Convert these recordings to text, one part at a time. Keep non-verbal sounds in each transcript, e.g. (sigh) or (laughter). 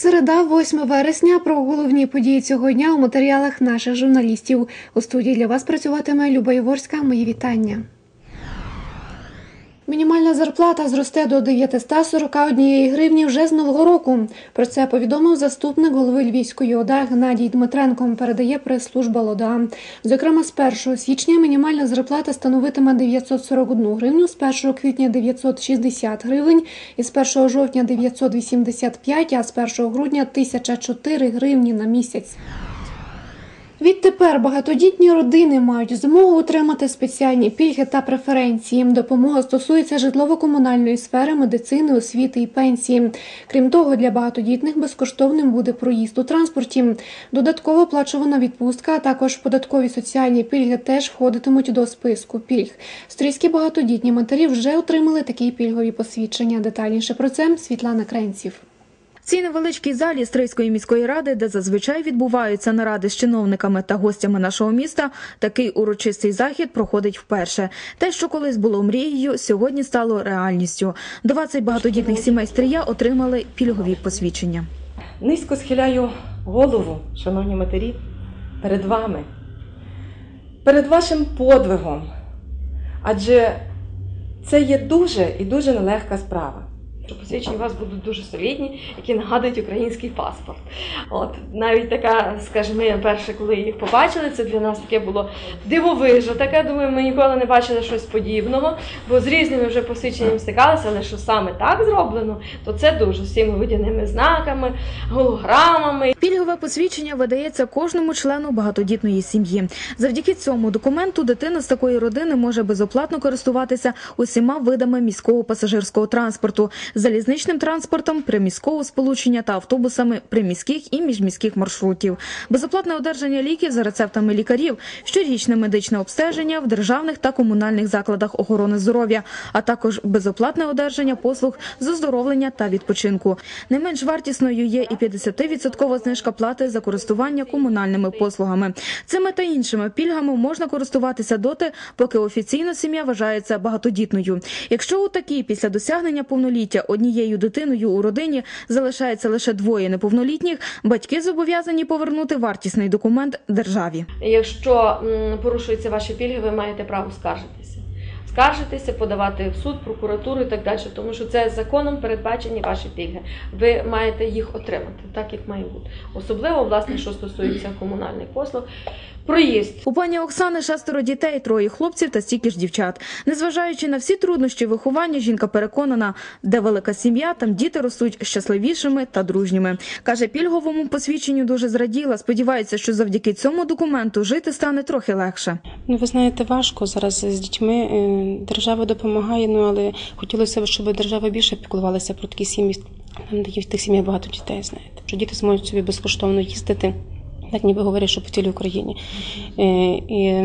Середа, 8 вересня. Про головні події цього дня у матеріалах наших журналістів. У студії для вас працюватиме Люба Єворська. Мої вітання. Мінімальна зарплата зросте до 941 гривні вже з нового року. Про це повідомив заступник голови Львівської ОДА Геннадій Дмитренко. Передає прес-служба ЛОДА. Зокрема, з 1 січня мінімальна зарплата становитиме 941 гривню, з 1 квітня 960 гривень, і з 1 жовтня 985, а з 1 грудня 1004 гривні на місяць. Відтепер багатодітні родини мають змогу отримати спеціальні пільги та преференції. Допомога стосується житлово-комунальної сфери, медицини, освіти і пенсії. Крім того, для багатодітних безкоштовним буде проїзд у транспорті. Додатково оплачувана відпустка, а також податкові соціальні пільги теж входитимуть до списку пільг. Стрільські багатодітні матері вже отримали такі пільгові посвідчення. Детальніше про це Світлана Кренців. Цій невеличкій залі Стрийської міської ради, де зазвичай відбуваються наради з чиновниками та гостями нашого міста, такий урочистий захід проходить вперше. Те, що колись було мрією, сьогодні стало реальністю. 20 багатодітних сімей Стрия отримали пільгові посвідчення. Низько схиляю голову, шановні матері, перед вами, перед вашим подвигом. Адже це є дуже і дуже нелегка справа. Що посвідчення у вас будуть дуже солідні, які нагадують український паспорт. От навіть така, скажімо, ми перше, коли їх побачили, це для нас таке було дивовижно. Таке думаю, ми ніколи не бачили щось подібного, бо з різними вже посвідченнями стикалися, але що саме так зроблено, то це дуже з цими водяними знаками, голограмами. Пільгове посвідчення видається кожному члену багатодітної сім'ї. Завдяки цьому документу дитина з такої родини може безоплатно користуватися усіма видами міського пасажирського транспорту, залізничним транспортом, приміського сполучення та автобусами приміських і міжміських маршрутів, безоплатне одержання ліків за рецептами лікарів, щорічне медичне обстеження в державних та комунальних закладах охорони здоров'я, а також безоплатне одержання послуг з оздоровлення та відпочинку. Не менш вартісною є і 50% знижка плати за користування комунальними послугами. Цими та іншими пільгами можна користуватися доти, поки офіційно сім'я вважається багатодітною. Якщо у такій після досягнення повноліття однією дитиною у родині залишається лише двоє неповнолітніх, батьки зобов'язані повернути вартісний документ державі. Якщо порушуються ваші пільги, ви маєте право скаржитися. Скаржитися, подавати в суд, прокуратуру і так далі, тому що це законом передбачені ваші пільги. Ви маєте їх отримати, так як має бути. Особливо, власне, що стосується комунальних послуг. Проїзд. У пані Оксани шестеро дітей, троє хлопців та стільки ж дівчат. Незважаючи на всі труднощі виховання, жінка переконана, де велика сім'я, там діти ростуть щасливішими та дружніми. Каже, пільговому посвідченню дуже зраділа. Сподівається, що завдяки цьому документу жити стане трохи легше. Ну, ви знаєте, важко зараз з дітьми. Е, Держава допомагає, ну але хотілося б, щоб держава більше піклувалася про такі сім'ї. Там, де в тих сім'ях багато дітей, знаєте, що діти зможуть собі безкоштовно їздити, так ніби говорять, що по цілій Україні. Е, І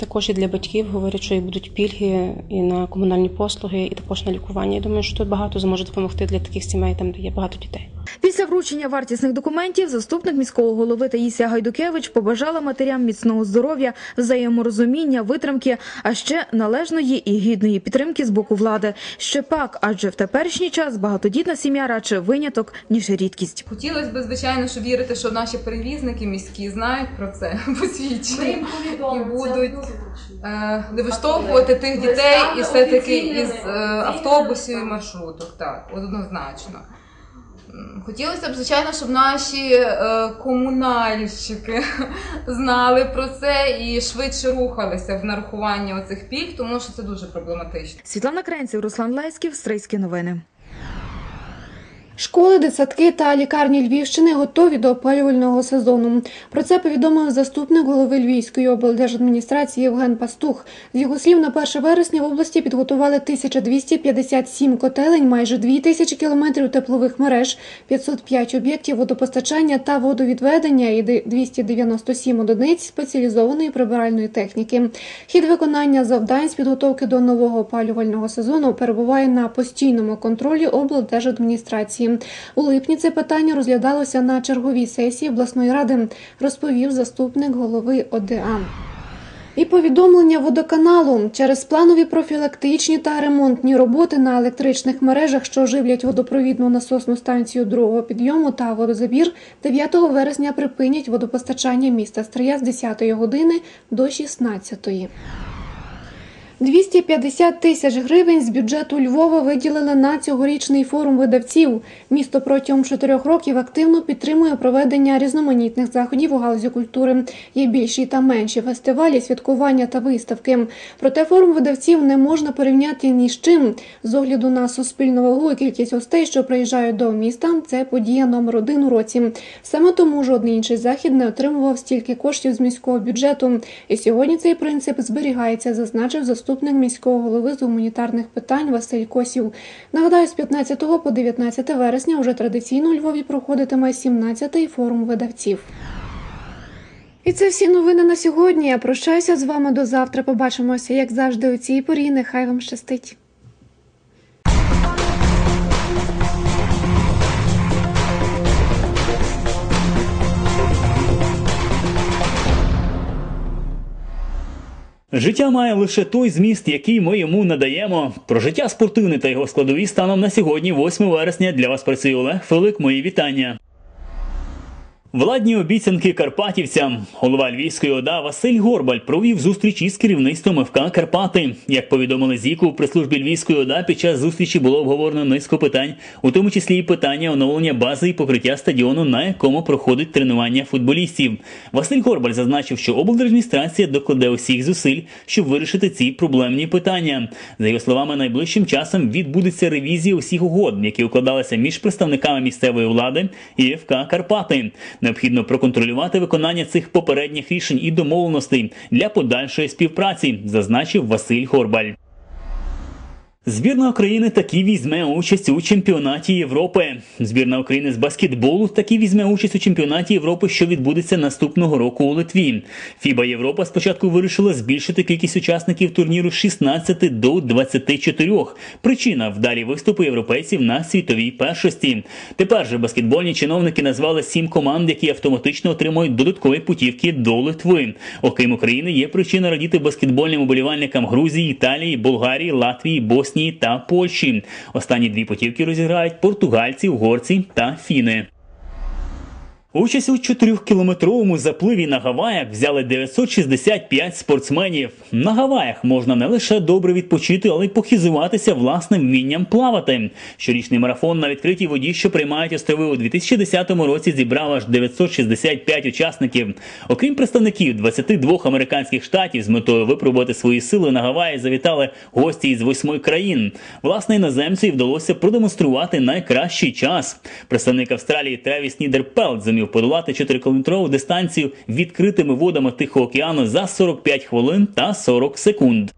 також і для батьків говорять, що і будуть пільги і на комунальні послуги, і також на лікування. Я думаю, що тут багато зможе допомогти для таких сімей, там де є багато дітей. Після вручення вартісних документів заступник міського голови Таїсія Гайдукевич побажала матерям міцного здоров'я, взаєморозуміння, витримки, а ще належної і гідної підтримки з боку влади. Ще пак, адже в теперішній час багатодітна сім'я радше виняток ніж рідкість. Хотілося б, звичайно, що вірити, що наші перевізники міські знають про це (laughs) посвідчення і будуть е, не виштовхувати тих дітей і все-таки із е, автобусів і маршруток. Так, однозначно. Хотілося б, звичайно, щоб наші е, комунальщики (laughs) знали про це і швидше рухалися в нарахуванні оцих пільг, тому що це дуже проблематично. Світлана Кренців, Руслан Леськів, Стрийські новини. Школи, дитсадки та лікарні Львівщини готові до опалювального сезону. Про це повідомив заступник голови Львівської облдержадміністрації Євген Пастух. З його слів, на 1 вересня в області підготували 1257 котелень, майже 2000 кілометрів теплових мереж, 505 об'єктів водопостачання та водовідведення і 297 одиниць спеціалізованої прибиральної техніки. Хід виконання завдань з підготовки до нового опалювального сезону перебуває на постійному контролі облдержадміністрації. У липні це питання розглядалося на черговій сесії обласної ради, розповів заступник голови ОДА. І повідомлення водоканалу через планові профілактичні та ремонтні роботи на електричних мережах, що живлять водопровідну насосну станцію другого підйому та водозабір, 9 вересня припинять водопостачання міста Стрия з 10 години до 16. 250 тисяч гривень з бюджету Львова виділили на цьогорічний форум видавців. Місто протягом чотирьох років активно підтримує проведення різноманітних заходів у галузі культури. Є більші та менші фестивалі, святкування та виставки. Проте форум видавців не можна порівняти ні з чим. З огляду на суспільну вагу і кількість гостей, що приїжджають до міста, це подія номер один у році. Саме тому жодний інший захід не отримував стільки коштів з міського бюджету. І сьогодні цей принцип зберігається, зазначив заступник міського голови з гуманітарних питань Василь Косів. Нагадаю, з 15 по 19 вересня уже традиційно у Львові проходитиме 17-й форум видавців. І це всі новини на сьогодні. Я прощаюся з вами до завтра. Побачимося, як завжди, у цій порі. Нехай вам щастить. Життя має лише той зміст, який ми йому надаємо. Про життя спортивне та його складові станом на сьогодні, 8 вересня, для вас працює Олег Филик. Мої вітання. Владні обіцянки карпатівцям. Голова Львівської ОДА Василь Горбаль провів зустріч із керівництвом ФК Карпати. Як повідомили Зіку, при службі Львівської ОДА під час зустрічі було обговорено низку питань, у тому числі і питання оновлення бази і покриття стадіону, на якому проходить тренування футболістів. Василь Горбаль зазначив, що облдержадміністрація докладе усіх зусиль, щоб вирішити ці проблемні питання. За його словами, найближчим часом відбудеться ревізія усіх угод, які укладалися між представниками місцевої влади і ФК Карпати. Необхідно проконтролювати виконання цих попередніх рішень і домовленостей для подальшої співпраці, зазначив Василь Горбаль. Збірна України таки візьме участь у чемпіонаті Європи. Збірна України з баскетболу таки візьме участь у чемпіонаті Європи, що відбудеться наступного року у Литві. Фіба Європа спочатку вирішила збільшити кількість учасників турніру з 16 до 24. Причина вдалі виступу європейців на світовій першості. Тепер же баскетбольні чиновники назвали сім команд, які автоматично отримують додаткові путівки до Литви. Окрім України, є причина радіти баскетбольним уболівальникам Грузії, Італії, Болгарії, Латвії, Боснії та Польщі. Останні дві путівки розіграють португальці, угорці та фіни. Участь у 4-кілометровому запливі на Гаваях взяли 965 спортсменів. На Гаваях можна не лише добре відпочити, але й похизуватися власним вмінням плавати. Щорічний марафон на відкритій воді, що приймають острови у 2010 році, зібрав аж 965 учасників. Окрім представників 22 американських штатів з метою випробувати свої сили на Гаваї, завітали гості із восьми країн. Власне, іноземцю вдалося продемонструвати найкращий час. Представник Австралії Тревіс Нідерпелт зумів подолати 4-кілометрову дистанцію відкритими водами Тихого океану за 45 хвилин та 40 секунд.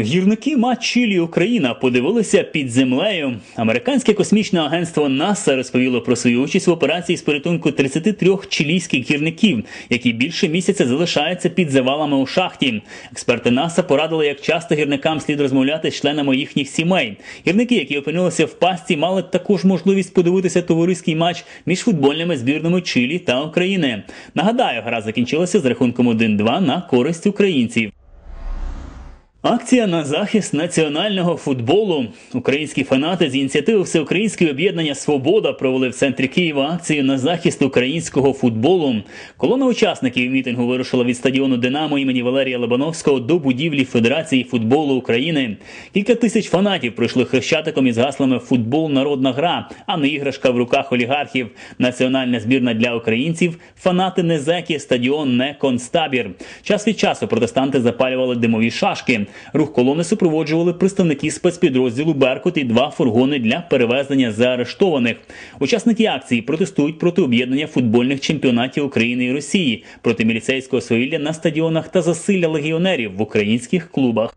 Гірники матч Чилі Україна подивилися під землею. Американське космічне агентство НАСА розповіло про свою участь в операції з порятунку 33 чилійських гірників, які більше місяця залишаються під завалами у шахті. Експерти НАСА порадили, як часто гірникам слід розмовляти з членами їхніх сімей. Гірники, які опинилися в пасті, мали також можливість подивитися товариський матч між футбольними збірними Чилі та України. Нагадаю, гра закінчилася з рахунком 1-2 на користь українців. Акція на захист національного футболу. Українські фанати з ініціативи Всеукраїнського об'єднання Свобода провели в центрі Києва акцію на захист українського футболу. Колона учасників мітингу вирушила від стадіону Динамо імені Валерія Лобановського до будівлі Федерації футболу України. Кілька тисяч фанатів пройшли хрещатиком із гаслами Футбол народна гра, а не іграшка в руках олігархів. Національна збірна для українців. Фанати не зеки, стадіон не концтабір. Час від часу протестанти запалювали димові шашки. Рух колони супроводжували представники спецпідрозділу Беркут і два фургони для перевезення заарештованих. Учасники акції протестують проти об'єднання футбольних чемпіонатів України і Росії, проти міліцейського свавілля на стадіонах та засилля легіонерів в українських клубах.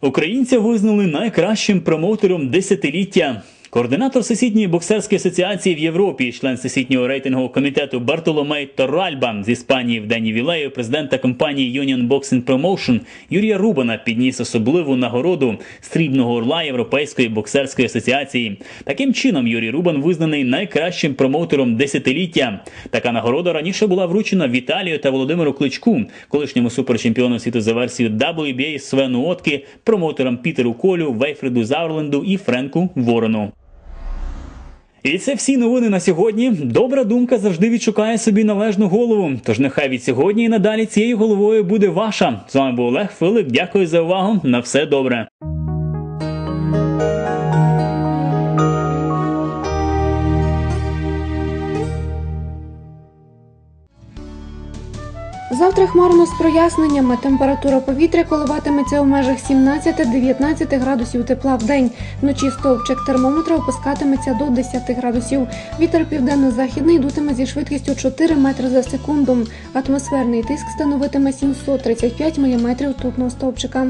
Українця визнали найкращим промоутером десятиліття. Координатор Всесвітньої боксерської асоціації в Європі, член всесвітнього рейтингового комітету Бартоломей Торальба з Іспанії в день ювілею президента компанії Union Boxing Promotion Юрія Рубана підніс особливу нагороду срібного орла Європейської боксерської асоціації. Таким чином, Юрій Рубан визнаний найкращим промоутером десятиліття. Така нагорода раніше була вручена Віталію та Володимиру Кличку, колишньому суперчемпіону світу за версією WBA Свену Отки, промоутерам Пітеру Колю, Вейфреду Зауерленду і Френку Ворону. І це всі новини на сьогодні. Добра думка завжди відшукає собі належну голову. Тож нехай від сьогодні і надалі цією головою буде ваша. З вами був Олег Филик. Дякую за увагу. На все добре. Завтра хмарно з проясненнями. Температура повітря коливатиметься у межах 17-19 градусів тепла в день. Вночі стовпчик термометра опускатиметься до 10 градусів. Вітер південно-західний дутиме зі швидкістю 4 метри за секунду. Атмосферний тиск становитиме 735 мм тутного стовпчика.